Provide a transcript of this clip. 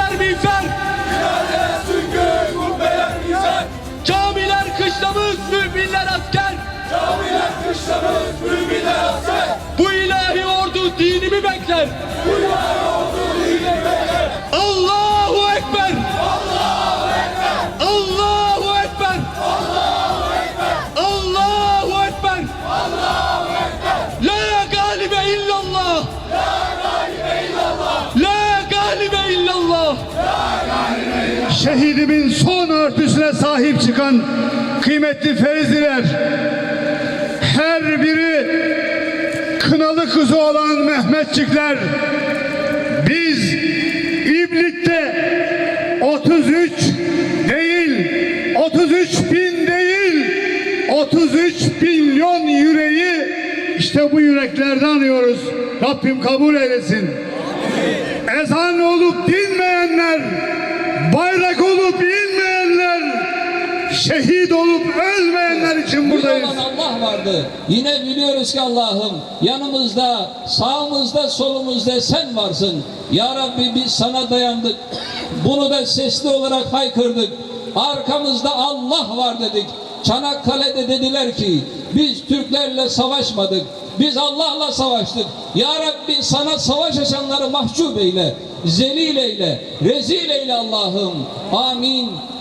vermeyecek. Bilal'e. Camiler kışlamız müminler asker. Camiler kışlamız müminler asker. Şehidimin son örtüsüne sahip çıkan kıymetli Ferizliler, her biri kınalı kızı olan Mehmetçikler, biz İblik'te 33 değil, 33 bin değil, 33 milyon yüreği işte bu yüreklerden anıyoruz. Rabbim kabul eylesin. Ezan olup dinmeyenler, bayrak şehit olup ölmeyenler için buradayız. olan Allah vardı. Yine biliyoruz ki Allah'ım yanımızda, sağımızda, solumuzda sen varsın. Ya Rabbi biz sana dayandık. Bunu da sesli olarak haykırdık. Arkamızda Allah var dedik. Çanakkale'de dediler ki biz Türklerle savaşmadık. Biz Allah'la savaştık. Ya Rabbi sana savaş açanları mahcup eyle. Zelil eyle. Rezil eyle Allah'ım. Amin